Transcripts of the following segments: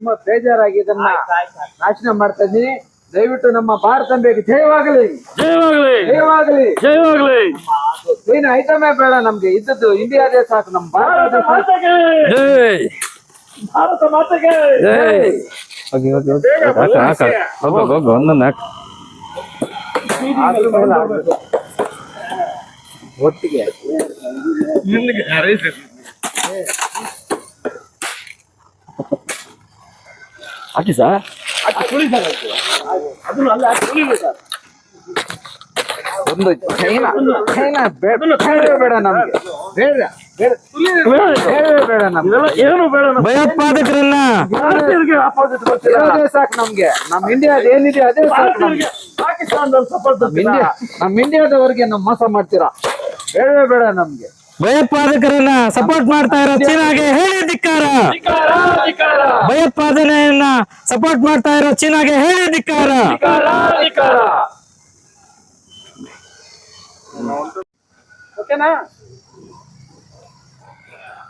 ತುಂಬಾ ಬೇಜಾರಾಗಿ ಇದನ್ನ ನಾಶನ ಮಾಡ್ತಾ ಇದ್ದೀನಿ. ದಯವಿಟ್ಟು ನಮ್ಮ ಭಾರತಾಂಬೆಗೆ ಜಯವಾಗಲಿ. ಜಯವಾಗಲಿ. ಜಯವಾಗಲಿ. ಜಯವಾಗಲಿ. ಏನು ಐಟಮೇ ಬೇಡ ನಮ್ಗೆ. ಇದ್ದದ್ದು ಇಂಡಿಯಾದೇ ಸಾಕು ನಮ್ಮ ಭಾರತ ಮಾತೆಗೆ. ಜೈ ಭಾರತ ಮಾತೆಗೆ. ಜೈ ಓಕೆ ಓಕೆ ಓಕೆ. ಹಾಕ ಹಾಕ ಹೋಗು ಹೋಗು ಒಂದೊಂದು ಹಾಕ ಒಟ್ಟಿಗೆ. ಹಾಕಿ ಸರ್ ಒಂದು ಚೈನಾ ಚೈನಾ ಬೇಡ ಬೇಡ ನಮ್ಗೆ. ಬೇಡ. ಬೇಡ. ಬೇಡವೇ ನಮ್ಗೆ. ಇದೆಲ್ಲ ಏನು ಬೇಡ ನಮ್ಮ ಇರೋದೇ ಸಾಕು ನಮ್ಗೆ. ನಮ್ ಇಂಡಿಯಾದ ಏನಿದೆ ಅದೇ ಸಾಕು ನಮ್ಗೆ. ಪಾಕಿಸ್ತಾನದಲ್ಲಿ ಸಪೋರ್ಟ್ ಇಂಡಿಯಾ ನಮ್ ಇಂಡಿಯಾದವರಿಗೆ ನಮ್ ಮೋಸ ಮಾಡ್ತೀರಾ? ಬೇಡವೇ ಬೇಡ ನಮ್ಗೆ. ಭಯೋತ್ಪಾದಕರನ್ನ ಸಪೋರ್ಟ್ ಮಾಡ್ತಾ ಇರೋ ಚೀನಾಗೆ ಹೇಳಿ ಧಿಕ್ಕಾರ. ಭಯೋತ್ಪಾದನೆಯನ್ನ ಸಪೋರ್ಟ್ ಮಾಡ್ತಾ ಇರೋ ಚೀನಾಗೆ ಹೇಳಿ ಧಿಕ್ಕಾರ.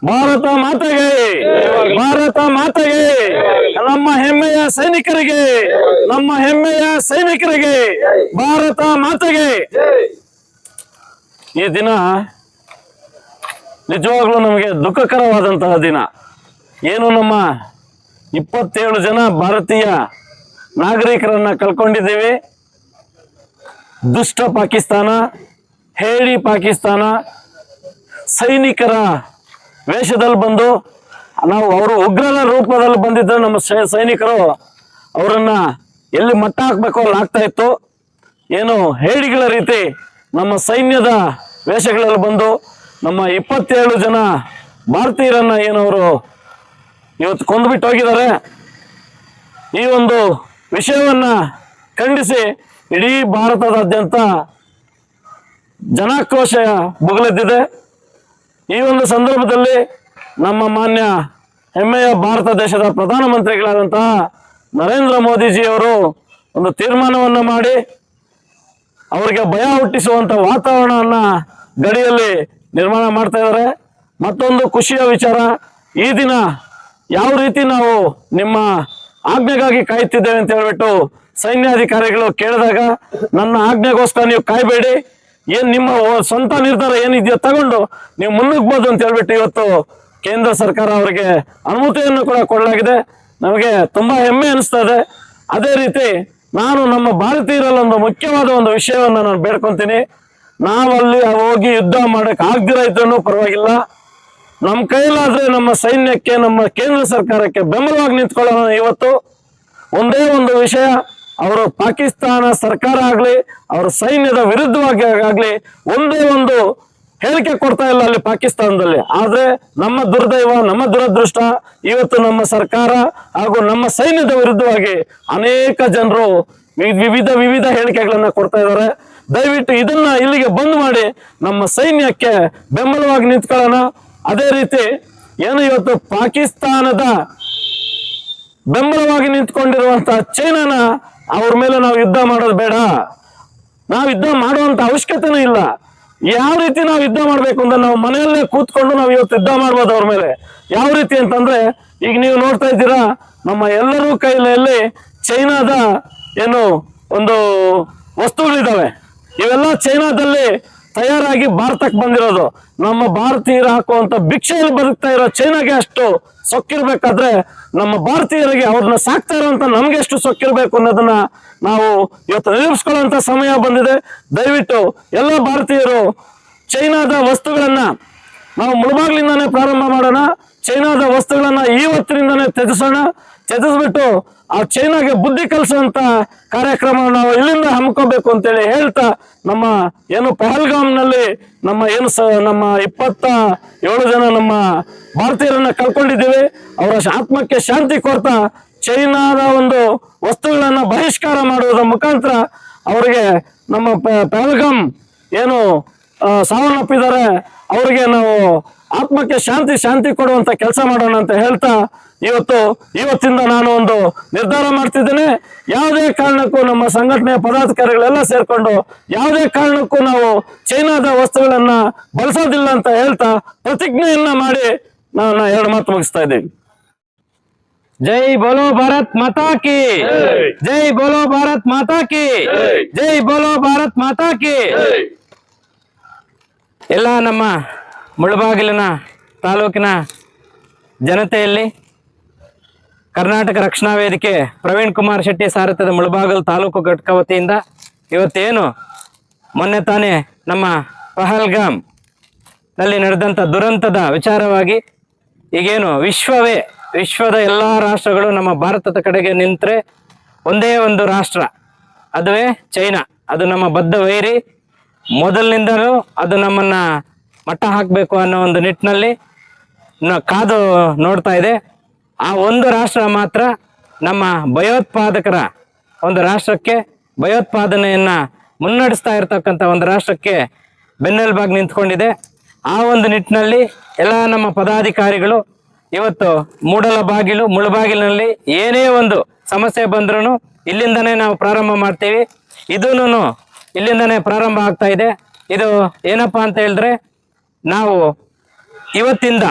ಭಾರತ ಮಾತೆಗೆ ಭಾರತ ಮಾತೆಗೆ ನಮ್ಮ ಹೆಮ್ಮೆಯ ಸೈನಿಕರಿಗೆ ನಮ್ಮ ಹೆಮ್ಮೆಯ ಸೈನಿಕರಿಗೆ ಭಾರತ ಮಾತೆಗೆ. ಈ ದಿನ ನಿಜವಾಗ್ಲೂ ನಮಗೆ ದುಃಖಕರವಾದಂತಹ ದಿನ. ಏನು ನಮ್ಮ ಇಪ್ಪತ್ತೇಳು ಜನ ಭಾರತೀಯ ನಾಗರಿಕರನ್ನ ಕಳ್ಕೊಂಡಿದ್ದೀವಿ. ದುಷ್ಟ ಪಾಕಿಸ್ತಾನ, ಹೇಳಿ ಪಾಕಿಸ್ತಾನ, ಸೈನಿಕರ ವೇಷದಲ್ಲಿ ಬಂದು, ನಾವು ಅವರು ಉಗ್ರರ ರೂಪದಲ್ಲಿ ಬಂದಿದ್ದ ನಮ್ಮ ಸೈನಿಕರು ಅವರನ್ನ ಎಲ್ಲಿ ಮಟ್ಟ ಹಾಕ್ಬೇಕು ಅಲ್ಲಿ ಆಗ್ತಾ ಇತ್ತು. ಏನು ಹೇಳಿಗಳ ರೀತಿ ನಮ್ಮ ಸೈನ್ಯದ ವೇಷಗಳಲ್ಲಿ ಬಂದು ನಮ್ಮ ಇಪ್ಪತ್ತೇಳು ಜನ ಭಾರತೀಯರನ್ನ ಏನವರು ಇವತ್ತು ಕೊಂದುಬಿಟ್ಟು ಹೋಗಿದ್ದಾರೆ. ಈ ಒಂದು ವಿಷಯವನ್ನ ಖಂಡಿಸಿ ಇಡೀ ಭಾರತದಾದ್ಯಂತ ಜನಾಕ್ರೋಶ ಬುಗಲೆದ್ದಿದೆ. ಈ ಒಂದು ಸಂದರ್ಭದಲ್ಲಿ ನಮ್ಮ ಮಾನ್ಯ ಹೆಮ್ಮೆಯ ಭಾರತ ದೇಶದ ಪ್ರಧಾನಮಂತ್ರಿಗಳಾದಂತಹ ನರೇಂದ್ರ ಮೋದಿಜಿಯವರು ಒಂದು ತೀರ್ಮಾನವನ್ನು ಮಾಡಿ, ಅವರಿಗೆ ಭಯ ಹುಟ್ಟಿಸುವಂಥ ವಾತಾವರಣವನ್ನು ಗಡಿಯಲ್ಲಿ ನಿರ್ಮಾಣ ಮಾಡ್ತಾ ಇದ್ದಾರೆ ಮತ್ತೊಂದು ಖುಷಿಯ ವಿಚಾರ, ಈ ದಿನ ಯಾವ ರೀತಿ ನಾವು ನಿಮ್ಮ ಆಜ್ಞೆಗಾಗಿ ಕಾಯುತ್ತಿದ್ದೇವೆ ಅಂತ ಹೇಳ್ಬಿಟ್ಟು ಸೈನ್ಯಾಧಿಕಾರಿಗಳು ಕೇಳಿದಾಗ, ನನ್ನ ಆಜ್ಞೆಗೋಸ್ಕರ ನೀವು ಕಾಯಬೇಡಿ. ಏನ್ ನಿಮ್ಮ ಸ್ವಂತ ನಿರ್ಧಾರ ಏನಿದೆಯೋ ತಗೊಂಡು ನೀವು ಮುನ್ನುಗ್ಬೋದು ಅಂತ ಹೇಳ್ಬಿಟ್ಟು ಇವತ್ತು ಕೇಂದ್ರ ಸರ್ಕಾರ ಅವರಿಗೆ ಅನುಮತಿಯನ್ನು ಕೂಡ ಕೊಡಲಾಗಿದೆ. ನಮಗೆ ತುಂಬಾ ಹೆಮ್ಮೆ ಅನಿಸ್ತಾ ಇದೆ. ಅದೇ ರೀತಿ ನಾನು ನಮ್ಮ ಭಾರತೀಯರಲ್ಲಿ ಒಂದು ಮುಖ್ಯವಾದ ಒಂದು ವಿಷಯವನ್ನು ನಾನು ಬೇಡ್ಕೊಂತೀನಿ. ನಾವಲ್ಲಿ ಹೋಗಿ ಯುದ್ಧ ಮಾಡಕ್ ಆಗ್ದಿರ ಇದ್ರೂ ಪರವಾಗಿಲ್ಲ. ನಮ್ಮ ಕೈಲಾದ್ರೆ ನಮ್ಮ ಸೈನ್ಯಕ್ಕೆ, ನಮ್ಮ ಕೇಂದ್ರ ಸರ್ಕಾರಕ್ಕೆ ಬೆಂಬಲವಾಗಿ ನಿಂತ್ಕೊಳ್ಳೋಣ ಇವತ್ತು. ಒಂದೇ ಒಂದು ವಿಷಯ, ಅವರು ಪಾಕಿಸ್ತಾನ ಸರ್ಕಾರ ಆಗ್ಲಿ, ಅವರ ಸೈನ್ಯದ ವಿರುದ್ಧವಾಗಿ ಆಗ್ಲಿ, ಒಂದೇ ಒಂದು ಹೇಳಿಕೆ ಕೊಡ್ತಾ ಇಲ್ಲ ಅಲ್ಲಿ ಪಾಕಿಸ್ತಾನದಲ್ಲಿ. ಆದ್ರೆ ನಮ್ಮ ದುರ್ದೈವ, ನಮ್ಮ ದುರದೃಷ್ಟ, ಇವತ್ತು ನಮ್ಮ ಸರ್ಕಾರ ಹಾಗೂ ನಮ್ಮ ಸೈನ್ಯದ ವಿರುದ್ಧವಾಗಿ ಅನೇಕ ಜನರು ವಿವಿಧ ವಿವಿಧ ಹೇಳಿಕೆಗಳನ್ನ ಕೊಡ್ತಾ ಇದ್ದಾರೆ. ದಯವಿಟ್ಟು ಇದನ್ನ ಇಲ್ಲಿಗೆ ಬಂದ್ ಮಾಡಿ ನಮ್ಮ ಸೈನ್ಯಕ್ಕೆ ಬೆಂಬಲವಾಗಿ ನಿಂತ್ಕೊಳ್ಳೋಣ. ಅದೇ ರೀತಿ ಏನು ಇವತ್ತು ಪಾಕಿಸ್ತಾನದ ಬೆಂಬಲವಾಗಿ ನಿಂತ್ಕೊಂಡಿರುವಂತಹ ಚೈನಾನ ಅವ್ರ ಮೇಲೆ ನಾವು ಯುದ್ಧ ಮಾಡೋದು ಬೇಡ. ನಾವು ಯುದ್ಧ ಮಾಡುವಂತ ಅವಶ್ಯಕತೆನೂ ಇಲ್ಲ. ಯಾವ ರೀತಿ ನಾವು ಯುದ್ಧ ಮಾಡ್ಬೇಕು ಅಂತ ನಾವು ಮನೆಯಲ್ಲೇ ಕೂತ್ಕೊಂಡು ನಾವು ಇವತ್ತು ಯುದ್ಧ ಮಾಡ್ಬೋದು ಅವ್ರ ಮೇಲೆ. ಯಾವ ರೀತಿ ಅಂತಂದ್ರೆ ಈಗ ನೀವು ನೋಡ್ತಾ ಇದ್ದೀರಾ, ನಮ್ಮ ಎಲ್ಲರೂ ಕೈಯಲ್ಲಿ ಚೈನಾದ ಏನು ಒಂದು ವಸ್ತುಗಳಿದಾವೆ. ಇವೆಲ್ಲ ಚೈನಾದಲ್ಲಿ ತಯಾರಾಗಿ ಭಾರತಕ್ಕೆ ಬಂದಿರೋದು. ನಮ್ಮ ಭಾರತೀಯರು ಹಾಕುವಂತ ಭಿಕ್ಷೆಯಲ್ಲಿ ಬದುಕ್ತಾ ಇರೋ ಚೈನಾಗೆ ಅಷ್ಟು ಸೊಕ್ಕಿರ್ಬೇಕಾದ್ರೆ ನಮ್ಮ ಭಾರತೀಯರಿಗೆ ಅವ್ರನ್ನ ಸಾಕ್ತಾ ಇರೋಂತ ನಮ್ಗೆ ಎಷ್ಟು ಸೊಕ್ಕಿರ್ಬೇಕು ಅನ್ನೋದನ್ನ ನಾವು ಇವತ್ತು ನಿರೂಪಿಸ್ಕೊಳ್ಳುವಂತ ಸಮಯ ಬಂದಿದೆ. ದಯವಿಟ್ಟು ಎಲ್ಲ ಭಾರತೀಯರು ಚೈನಾದ ವಸ್ತುಗಳನ್ನ ನಾವು ಮುಳುಬಾಗ್ಲಿಂದಾನೇ ಪ್ರಾರಂಭ ಮಾಡೋಣ. ಚೈನಾದ ವಸ್ತುಗಳನ್ನ ಇವತ್ತಿನಿಂದಾನೇ ತ್ಯಜಿಸೋಣ. ತ್ಯಜಿಸ್ಬಿಟ್ಟು ಆ ಚೈನಾಗೆ ಬುದ್ಧಿ ಕಲಿಸುವಂತ ಕಾರ್ಯಕ್ರಮ ನಾವು ಇಲ್ಲಿಂದ ಹಮ್ಮಿಕೋಬೇಕು ಅಂತೇಳಿ ಹೇಳ್ತಾ ನಮ್ಮ ಏನು ಪಹಲ್ಗಾಮ್ನಲ್ಲಿ ನಮ್ಮ ಏನು ಸ, ನಮ್ಮ ಇಪ್ಪತ್ತ ಏಳು ಜನ ನಮ್ಮ ಭಾರತೀಯರನ್ನ ಕಳ್ಕೊಂಡಿದ್ದೀವಿ. ಅವರ ಆತ್ಮಕ್ಕೆ ಶಾಂತಿ ಕೊಡ್ತಾ ಚೈನಾದ ಒಂದು ವಸ್ತುಗಳನ್ನ ಬಹಿಷ್ಕಾರ ಮಾಡುವುದರ ಮುಖಾಂತರ ಅವರಿಗೆ ನಮ್ಮ ಪಹಲ್ಗಾಮ್ ಏನು ಸಾವನ್ನಪ್ಪಿದ್ದಾರೆ. ಅವರಿಗೆ ನಾವು ಆತ್ಮಕ್ಕೆ ಶಾಂತಿ ಶಾಂತಿ ಕೊಡುವಂತ ಕೆಲಸ ಮಾಡೋಣ ಅಂತ ಹೇಳ್ತಾ ಇವತ್ತು ಇವತ್ತಿಂದ ನಾನು ಒಂದು ನಿರ್ಧಾರ ಮಾಡ್ತಿದ್ದೇನೆ. ಯಾವುದೇ ಕಾರಣಕ್ಕೂ ನಮ್ಮ ಸಂಘಟನೆಯ ಪದಾಧಿಕಾರಿಗಳೆಲ್ಲ ಸೇರ್ಕೊಂಡು ಯಾವುದೇ ಕಾರಣಕ್ಕೂ ನಾವು ಚೈನಾದ ವಸ್ತುಗಳನ್ನ ಬಳಸೋದಿಲ್ಲ ಅಂತ ಹೇಳ್ತಾ ಪ್ರತಿಜ್ಞೆಯನ್ನ ಮಾಡಿ ನಾನು ಎರಡು ಮಾತು ಮುಗಿಸ್ತಾ ಇದ್ದೀನಿ. ಜೈ ಬೋಲೋ ಭಾರತ್ ಮಾತಾ ಕಿ! ಜೈ. ಬಲೋ ಭಾರತ್ ಮಾತಾ ಕಿ! ಜೈ. ಜೈ ಬೋಲೋ ಭಾರತ್ ಮಾತಾ ಕಿ! ಎಲ್ಲ ನಮ್ಮ ಮುಳಬಾಗಿಲಿನ ತಾಲೂಕಿನ ಜನತೆಯಲ್ಲಿ ಕರ್ನಾಟಕ ರಕ್ಷಣಾ ವೇದಿಕೆ ಪ್ರವೀಣ್ ಕುಮಾರ್ ಶೆಟ್ಟಿ ಸಾರಥ್ಯದ ಮುಳಬಾಗಲ್ ತಾಲೂಕು ಘಟಕ ವತಿಯಿಂದ ಇವತ್ತೇನು ಮೊನ್ನೆ ತಾನೇ ನಮ್ಮ ಪಹಲ್ಗಾಮ್ನಲ್ಲಿ ನಡೆದಂಥ ದುರಂತದ ವಿಚಾರವಾಗಿ ಈಗೇನು ವಿಶ್ವವೇ, ವಿಶ್ವದ ಎಲ್ಲ ರಾಷ್ಟ್ರಗಳು ನಮ್ಮ ಭಾರತದ ಕಡೆಗೆ ನಿಂತರೆ ಒಂದೇ ಒಂದು ರಾಷ್ಟ್ರ, ಅದುವೇ ಚೈನಾ. ಅದು ನಮ್ಮ ಬದ್ಧ ವೈರಿ. ಮೊದಲಿನಿಂದಲೂ ಅದು ನಮ್ಮನ್ನ ಮಟ್ಟ ಹಾಕಬೇಕು ಅನ್ನೋ ಒಂದು ನಿಟ್ಟಿನಲ್ಲಿ ಕಾದು ನೋಡ್ತಾ ಇದೆ. ಆ ಒಂದು ರಾಷ್ಟ್ರ ಮಾತ್ರ ನಮ್ಮ ಭಯೋತ್ಪಾದಕರ ಒಂದು ರಾಷ್ಟ್ರಕ್ಕೆ ಭಯೋತ್ಪಾದನೆಯನ್ನ ಮುನ್ನಡೆಸ್ತಾ ಇರತಕ್ಕಂಥ ಒಂದು ರಾಷ್ಟ್ರಕ್ಕೆ ಬೆನ್ನೆಲುಬಾಗಿ ನಿಂತ್ಕೊಂಡಿದೆ. ಆ ಒಂದು ನಿಟ್ಟಿನಲ್ಲಿ ಎಲ್ಲ ನಮ್ಮ ಪದಾಧಿಕಾರಿಗಳು ಇವತ್ತು ಮೂಡಲ ಬಾಗಿಲು, ಮುಳುಬಾಗಿಲಿನಲ್ಲಿ ಏನೇ ಒಂದು ಸಮಸ್ಯೆ ಬಂದ್ರೂ ಇಲ್ಲಿಂದನೇ ನಾವು ಪ್ರಾರಂಭ ಮಾಡ್ತೀವಿ. ಇದೂನು ಇಲ್ಲಿಂದನೇ ಪ್ರಾರಂಭ ಆಗ್ತಾ ಇದೆ. ಇದು ಏನಪ್ಪಾ ಅಂತ ಹೇಳಿದ್ರೆ, ನಾವು ಇವತ್ತಿಂದ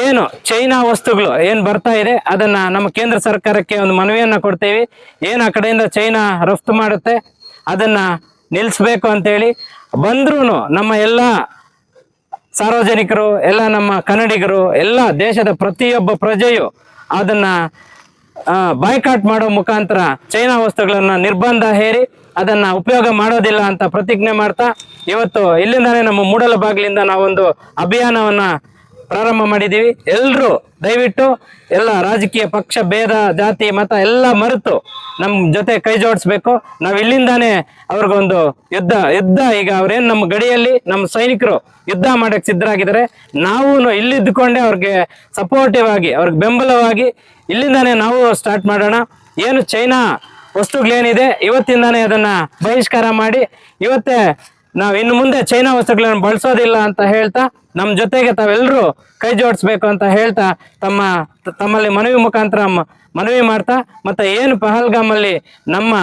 ಏನು ಚೈನಾ ವಸ್ತುಗಳು ಏನು ಬರ್ತಾ ಇದೆ, ಅದನ್ನ ನಮ್ಮ ಕೇಂದ್ರ ಸರ್ಕಾರಕ್ಕೆ ಒಂದು ಮನವಿಯನ್ನ ಕೊಡ್ತೇವೆ. ಏನು ಆ ಕಡೆಯಿಂದ ಚೈನಾ ರಫ್ತು ಮಾಡುತ್ತೆ, ಅದನ್ನ ನಿಲ್ಲಿಸ್ಬೇಕು ಅಂತೇಳಿ ಬಂದ್ರೂ ನಮ್ಮ ಎಲ್ಲ ಸಾರ್ವಜನಿಕರು, ಎಲ್ಲ ನಮ್ಮ ಕನ್ನಡಿಗರು, ಎಲ್ಲ ದೇಶದ ಪ್ರತಿಯೊಬ್ಬ ಪ್ರಜೆಯು ಅದನ್ನ ಬಾಯ್ಕಾಟ್ ಮಾಡೋ ಮುಖಾಂತರ ಚೈನಾ ವಸ್ತುಗಳನ್ನ ನಿರ್ಬಂಧ ಹೇರಿ ಅದನ್ನ ಉಪಯೋಗ ಮಾಡೋದಿಲ್ಲ ಅಂತ ಪ್ರತಿಜ್ಞೆ ಮಾಡ್ತಾ ಇವತ್ತು ಇಲ್ಲಿಂದಾನೇ ನಮ್ಮ ಮೂಡಲ ಬಾಗಿಲಿಂದ ನಾವೊಂದು ಅಭಿಯಾನವನ್ನ ಪ್ರಾರಂಭ ಮಾಡಿದ್ದೀವಿ. ಎಲ್ಲರೂ ದಯವಿಟ್ಟು ಎಲ್ಲ ರಾಜಕೀಯ ಪಕ್ಷ, ಭೇದ, ಜಾತಿ, ಮತ ಎಲ್ಲ ಮರೆತು ನಮ್ಮ ಜೊತೆ ಕೈ ಜೋಡಿಸ್ಬೇಕು. ನಾವು ಇಲ್ಲಿಂದಾನೇ ಅವ್ರಿಗೊಂದು ಯುದ್ಧ ಯುದ್ಧ ಈಗ ಅವ್ರೇನ್ ನಮ್ಮ ಗಡಿಯಲ್ಲಿ ನಮ್ಮ ಸೈನಿಕರು ಯುದ್ಧ ಮಾಡಕ್ ಸಿದ್ಧರಾಗಿದ್ದಾರೆ. ನಾವು ಇಲ್ಲಿದ್ದುಕೊಂಡೇ ಅವ್ರಿಗೆ ಸಪೋರ್ಟಿವ್ ಆಗಿ, ಅವ್ರಿಗೆ ಬೆಂಬಲವಾಗಿ ಇಲ್ಲಿಂದಾನೇ ನಾವು ಸ್ಟಾರ್ಟ್ ಮಾಡೋಣ. ಏನು ಚೈನಾ ವಸ್ತುಗಳೇನಿದೆ, ಇವತ್ತಿಂದಾನೇ ಅದನ್ನ ಬಹಿಷ್ಕಾರ ಮಾಡಿ, ಇವತ್ತೇ ನಾವು ಇನ್ನು ಮುಂದೆ ಚೈನಾ ವಸ್ತುಗಳನ್ನು ಬಳಸೋದಿಲ್ಲ ಅಂತ ಹೇಳ್ತಾ ನಮ್ಮ ಜೊತೆಗೆ ತಾವೆಲ್ಲರೂ ಕೈ ಜೋಡಿಸ್ಬೇಕು ಅಂತ ಹೇಳ್ತಾ, ತಮ್ಮ, ತಮ್ಮಲ್ಲಿ ಮನವಿ ಮುಖಾಂತರ ಮನವಿ ಮಾಡ್ತಾ, ಮತ್ತೆ ಏನು ಪಹಲ್ಗಾಮಲ್ಲಿ ನಮ್ಮ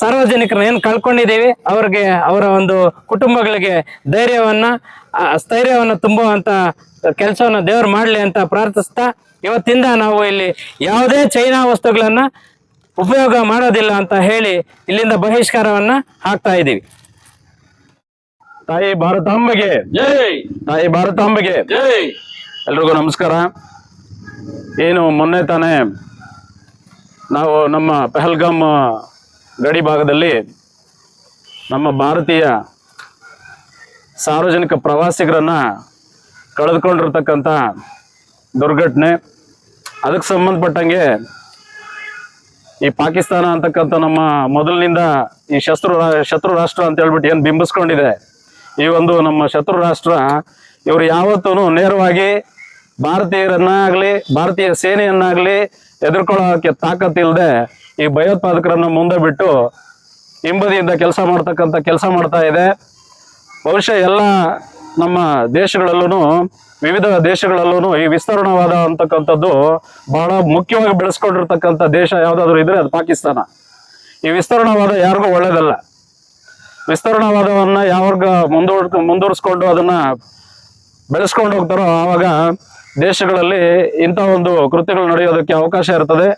ಸಾರ್ವಜನಿಕರ ಸಾರ್ವಜನಿಕರನ್ನ ಏನು ಕಳ್ಕೊಂಡಿದ್ದೀವಿ, ಅವ್ರಿಗೆ, ಅವರ ಒಂದು ಕುಟುಂಬಗಳಿಗೆ ಧೈರ್ಯವನ್ನ ಸ್ಥೈರ್ಯವನ್ನ ತುಂಬುವಂತ ಕೆಲಸವನ್ನ ದೇವ್ರು ಮಾಡಲಿ ಅಂತ ಪ್ರಾರ್ಥಿಸ್ತಾ, ಇವತ್ತಿಂದ ನಾವು ಇಲ್ಲಿ ಯಾವುದೇ ಚೈನಾ ವಸ್ತುಗಳನ್ನ ಉಪಯೋಗ ಮಾಡೋದಿಲ್ಲ ಅಂತ ಹೇಳಿ ಇಲ್ಲಿಂದ ಬಹಿಷ್ಕಾರವನ್ನ ಹಾಕ್ತಾ ಇದ್ದೀವಿ. ತಾಯಿ ಭಾರತಾಂಬೆಗೆ ಜೈ. ತಾಯಿ ಭಾರತಾಂಬೆಗೆ ಎಲ್ರಿಗೂ ನಮಸ್ಕಾರ. ಏನು ಮೊನ್ನೆ ತಾನೇ ನಾವು ನಮ್ಮ ಪೆಹಲ್ಗಾಮ್ ಗಡಿ ಭಾಗದಲ್ಲಿ ನಮ್ಮ ಭಾರತೀಯ ಸಾರ್ವಜನಿಕ ಪ್ರವಾಸಿಗರನ್ನ ಕಳೆದುಕೊಂಡಿರ್ತಕ್ಕಂಥ ದುರ್ಘಟನೆ. ಅದಕ್ಕೆ ಸಂಬಂಧಪಟ್ಟಂಗೆ ಈ ಪಾಕಿಸ್ತಾನ ಅಂತಕ್ಕಂಥ ನಮ್ಮ ಮೊದಲಿನಿಂದ ಈ ಶತ್ರು ಶತ್ರು ರಾಷ್ಟ್ರ ಅಂತ ಹೇಳ್ಬಿಟ್ಟು ಏನು ಬಿಂಬಿಸ್ಕೊಂಡಿದೆ. ಈ ಒಂದು ನಮ್ಮ ಶತ್ರು ರಾಷ್ಟ್ರ ಇವರು ಯಾವತ್ತೂ ನೇರವಾಗಿ ಭಾರತೀಯರನ್ನಾಗ್ಲಿ, ಭಾರತೀಯ ಸೇನೆಯನ್ನಾಗ್ಲಿ ಎದುರ್ಕೊಳ್ಳೋಕೆ ತಾಕತ್ತಿಲ್ಲದೆ ಈ ಭಯೋತ್ಪಾದಕರನ್ನ ಮುಂದೆ ಬಿಟ್ಟು ಹಿಂಬದಿಯಿಂದ ಕೆಲಸ ಮಾಡ್ತಕ್ಕಂಥ ಕೆಲಸ ಮಾಡ್ತಾ ಇದೆ. ಬಹುಶಃ ಎಲ್ಲ ನಮ್ಮ ದೇಶಗಳಲ್ಲೂ ವಿವಿಧ ದೇಶಗಳಲ್ಲೂ ಈ ವಿಸ್ತರಣವಾದ ಅಂತಕ್ಕಂಥದ್ದು ಬಹಳ ಮುಖ್ಯವಾಗಿ ಬೆಳೆಸ್ಕೊಂಡಿರ್ತಕ್ಕಂಥ ದೇಶ ಯಾವುದಾದ್ರೂ ಇದ್ರೆ ಅದು ಪಾಕಿಸ್ತಾನ. ಈ ವಿಸ್ತರಣವಾದ ಯಾರಿಗೂ ಒಳ್ಳೇದಲ್ಲ. ವಿಸ್ತರಣವಾದವನ್ನ ಯಾವಾಗ ಮುಂದೂಡ್ ಮುಂದುವರಿಸ್ಕೊಂಡು ಅದನ್ನ ಬೆಳೆಸ್ಕೊಂಡು ಹೋಗ್ತಾರೋ ಆವಾಗ ದೇಶಗಳಲ್ಲಿ ಇಂಥ ಒಂದು ಕೃತ್ಯಗಳು ನಡೆಯೋದಕ್ಕೆ ಅವಕಾಶ ಇರ್ತದೆ.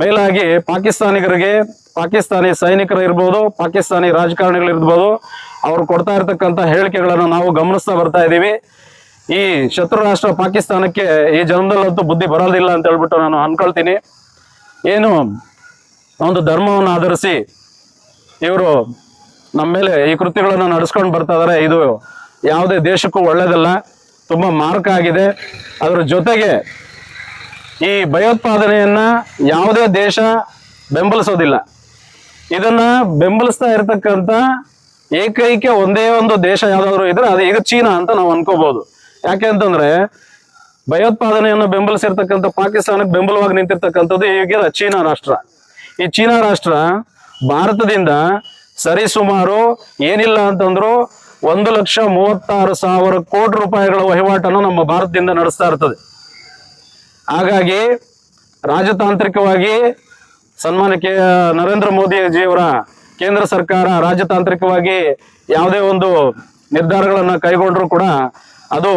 ಮೇಲಾಗಿ ಪಾಕಿಸ್ತಾನಿಗರಿಗೆ ಪಾಕಿಸ್ತಾನಿ ಸೈನಿಕರು ಇರ್ಬೋದು, ಪಾಕಿಸ್ತಾನಿ ರಾಜಕಾರಣಿಗಳು ಇರ್ಬೋದು, ಅವ್ರು ಕೊಡ್ತಾ ಇರ್ತಕ್ಕಂಥ ಹೇಳಿಕೆಗಳನ್ನು ನಾವು ಗಮನಿಸ್ತಾ ಬರ್ತಾ ಇದ್ದೀವಿ ಈ ಶತ್ರು ರಾಷ್ಟ್ರ ಪಾಕಿಸ್ತಾನಕ್ಕೆ ಈ ಜನ್ಮದಲ್ಲಂತೂ ಬುದ್ಧಿ ಬರೋದಿಲ್ಲ ಅಂತ ಹೇಳ್ಬಿಟ್ಟು ನಾನು ಅನ್ಕೊಳ್ತೀನಿ. ಏನು, ಒಂದು ಧರ್ಮವನ್ನು ಆಧರಿಸಿ ಇವರು ನಮ್ಮ ಮೇಲೆ ಈ ಕೃತ್ಯಗಳನ್ನು ನಡೆಸ್ಕೊಂಡು ಬರ್ತಾ ಇದಾರೆ. ಇದು ಯಾವುದೇ ದೇಶಕ್ಕೂ ಒಳ್ಳೇದಲ್ಲ, ತುಂಬ ಮಾರಕ ಆಗಿದೆ. ಅದರ ಜೊತೆಗೆ ಈ ಭಯೋತ್ಪಾದನೆಯನ್ನ ಯಾವುದೇ ದೇಶ ಬೆಂಬಲಿಸೋದಿಲ್ಲ. ಇದನ್ನ ಬೆಂಬಲಿಸ್ತಾ ಇರತಕ್ಕಂತ ಏಕೈಕ ಒಂದೇ ಒಂದು ದೇಶ ಯಾವುದಾದ್ರು ಇದ್ರೆ ಅದು ಈಗ ಚೀನಾ ಅಂತ ನಾವು ಅನ್ಕೋಬಹುದು ಯಾಕೆ ಅಂತಂದ್ರೆ ಭಯೋತ್ಪಾದನೆಯನ್ನು ಬೆಂಬಲಿಸಿರ್ತಕ್ಕಂಥ ಪಾಕಿಸ್ತಾನಕ್ಕೆ ಬೆಂಬಲವಾಗಿ ನಿಂತಿರ್ತಕ್ಕಂಥದ್ದು ಈಗ ಚೀನಾ ರಾಷ್ಟ್ರ. ಈ ಚೀನಾ ರಾಷ್ಟ್ರ ಭಾರತದಿಂದ ಸರಿಸುಮಾರು ಏನಿಲ್ಲ ಅಂತಂದ್ರು ಒಂದು ಲಕ್ಷ ಮೂವತ್ತಾರು ಸಾವಿರ ಕೋಟಿ ರೂಪಾಯಿಗಳ ವಹಿವಾಟನ್ನು ನಮ್ಮ ಭಾರತದಿಂದ ನಡೆಸ್ತಾ ಇರ್ತದೆ. ಹಾಗಾಗಿ ರಾಜತಾಂತ್ರಿಕವಾಗಿ ಸನ್ಮಾನ್ಯ ನರೇಂದ್ರ ನರೇಂದ್ರ ಮೋದಿಜಿಯವರ ಕೇಂದ್ರ ಸರ್ಕಾರ ರಾಜತಾಂತ್ರಿಕವಾಗಿ ಯಾವುದೇ ಒಂದು ನಿರ್ಧಾರಗಳನ್ನು ಕೈಗೊಂಡ್ರು ಕೂಡ ಅದು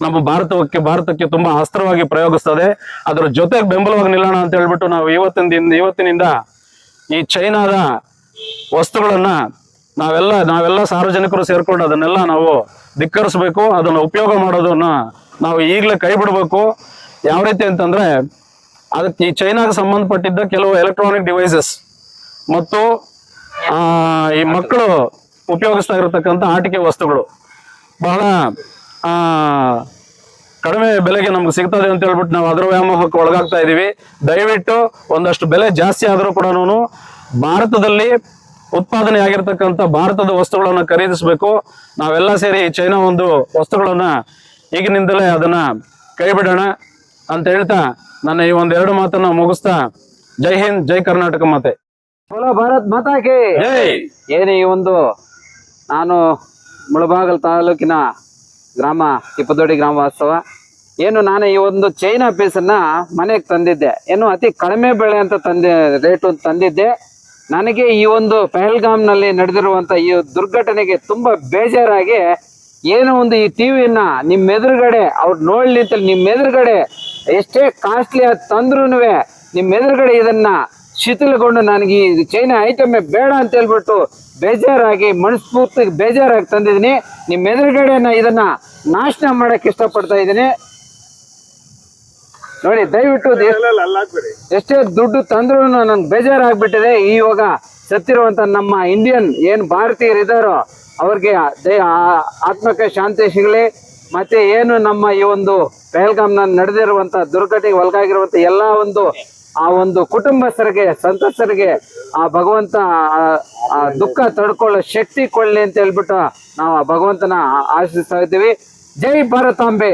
ನಮ್ಮ ಭಾರತಕ್ಕೆ ಭಾರತಕ್ಕೆ ತುಂಬಾ ಅಸ್ತ್ರವಾಗಿ ಪ್ರಯೋಗಿಸ್ತದೆ. ಅದರ ಜೊತೆಗೆ ಬೆಂಬಲವಾಗಿ ನಿಲ್ಲೋಣ ಅಂತ ಹೇಳ್ಬಿಟ್ಟು ನಾವು ಇವತ್ತಿನ ಇವತ್ತಿನಿಂದ ಈ ಚೈನಾದ ವಸ್ತುಗಳನ್ನ ನಾವೆಲ್ಲ ನಾವೆಲ್ಲ ಸಾರ್ವಜನಿಕರು ಸೇರ್ಕೊಂಡು ಅದನ್ನೆಲ್ಲ ನಾವು ಧಿಕ್ಕರಿಸ್ಬೇಕು, ಅದನ್ನ ಉಪಯೋಗ ಮಾಡೋದನ್ನ ನಾವು ಈಗಲೇ ಕೈ ಬಿಡಬೇಕು ಯಾವ ರೀತಿ ಅಂತಂದ್ರೆ ಅದಕ್ಕೆ ಈ ಚೈನಾಗೆ ಸಂಬಂಧಪಟ್ಟಿದ್ದ ಕೆಲವು ಎಲೆಕ್ಟ್ರಾನಿಕ್ ಡಿವೈಸಸ್ ಮತ್ತು ಈ ಮಕ್ಕಳು ಉಪಯೋಗಿಸ್ತಾ ಇರತಕ್ಕಂಥ ಆಟಿಕೆ ವಸ್ತುಗಳು. ಬಹಳ ಆ, ಕಡಿಮೆ ಬೆಲೆಗೆ ನಮ್ಗೆ ಸಿಗ್ತದೆ ಅಂತ ಹೇಳ್ಬಿಟ್ಟು ನಾವು ಅದರ ವ್ಯಾಮೋಹಕ್ಕೆ ಒಳಗಾಗ್ತಾ ಇದೀವಿ. ದಯವಿಟ್ಟು ಒಂದಷ್ಟು ಬೆಲೆ ಜಾಸ್ತಿ ಆದರೂ ಕೂಡ ಭಾರತದಲ್ಲಿ ಉತ್ಪಾದನೆ ಆಗಿರ್ತಕ್ಕಂಥ ಭಾರತದ ವಸ್ತುಗಳನ್ನು ಖರೀದಿಸಬೇಕು. ನಾವೆಲ್ಲ ಸೇರಿ ಚೈನಾ ಒಂದು ವಸ್ತುಗಳನ್ನ ಈಗಿನಿಂದಲೇ ಅದನ್ನ ಕೈ ಬಿಡೋಣ ಅಂತ ಹೇಳ್ತಾ ನನ್ನ ಈ ಒಂದೆರಡು ಮಾತನ್ನ ಮುಗಿಸ್ತಾ ಜೈ ಹಿಂದ್ ಜೈ ಕರ್ನಾಟಕ ಮಾತೆ. ಭಾರತ್ ಮಾತಾಕೆ ಏನೇ ಈ ಒಂದು ನಾನು ಮುಳಬಾಗಲ್ ತಾಲೂಕಿನ ಗ್ರಾಮ ತಿಪ್ಪದೋಡಿ ಗ್ರಾಮ ವಾಸ್ತವ ಏನು ನಾನು ಈ ಒಂದು ಚೈನಾ ಪೀಸನ್ನ ಮನೆಗೆ ತಂದಿದ್ದೆ. ಏನು ಅತಿ ಕಡಿಮೆ ಬೆಳೆ ಅಂತ ತಂದೆ ರೇಟು ತಂದಿದ್ದೆ. ನನಗೆ ಈ ಒಂದು ಪೆಹಲ್ಗಾಮ್ನಲ್ಲಿ ನಡೆದಿರುವಂತ ಈ ದುರ್ಘಟನೆಗೆ ತುಂಬಾ ಬೇಜಾರಾಗಿ ಏನೋ ಒಂದು ಈ ಟಿವಿಯನ್ನ ನಿಮ್ಮ ಎದುರುಗಡೆ ಅವ್ರು ನೋಡ್ಲಿ ಅಂತ ನಿಮ್ಮ ಎದುರುಗಡೆ ಎಷ್ಟೇ ಕಾಸ್ಟ್ಲಿ ಅದು ತಂದ್ರೂ ನಿಮ್ಮ ಎದುರುಗಡೆ ಇದನ್ನ ಶಿಥಿಲಗೊಂಡು ನನಗೆ ಈ ಚೈನಾ ಐಟಮೇ ಬೇಡ ಅಂತ ಹೇಳ್ಬಿಟ್ಟು ಬೇಜಾರಾಗಿ ಮನಸ್ಫೂರ್ತಿ ಬೇಜಾರಾಗಿ ತಂದಿದ್ದೀನಿ. ನಿಮ್ಮ ಎದುರುಗಡೆ ಇದನ್ನ ನಾಶನ ಮಾಡಕ್ಕೆ ಇಷ್ಟಪಡ್ತಾ ಇದ್ದೀನಿ. ನೋಡಿ ದಯವಿಟ್ಟು ಎಷ್ಟ್- ದುಡ್ಡು ತಂದ್ರೂ ನನ್ಗೆ ಬೇಜಾರಾಗ್ಬಿಟ್ಟಿದೆ. ಈವಾಗ ಸತ್ತಿರುವಂತ ನಮ್ಮ ಇಂಡಿಯನ್ ಏನು ಭಾರತೀಯರಿದ್ದಾರೋ ಅವ್ರಿಗೆ ದಯ ಆತ್ಮಕ್ಕೆ ಶಾಂತಿ ಸಿಗಲಿ. ಮತ್ತೆ ಏನು ನಮ್ಮ ಈ ಒಂದು ಪೆಹಲ್ಗಾಮ್ನ ನಡೆದಿರುವಂತ ದುರ್ಘಟನೆಗೆ ಒಳಗಾಗಿರುವಂತ ಎಲ್ಲಾ ಒಂದು ಆ ಒಂದು ಕುಟುಂಬಸ್ಥರಿಗೆ ಸಂತಸರಿಗೆ ಆ ಭಗವಂತ ದುಃಖ ತಡ್ಕೊಳ್ಳೋ ಶಕ್ತಿ ಕೊಳ್ಳಿ ಅಂತ ಹೇಳ್ಬಿಟ್ಟು ನಾವು ಆ ಭಗವಂತನ ಆಶಿಸ್ತಾ ಇದ್ದೀವಿ. ಜೈ ಭಾರತಾಂಬೆ.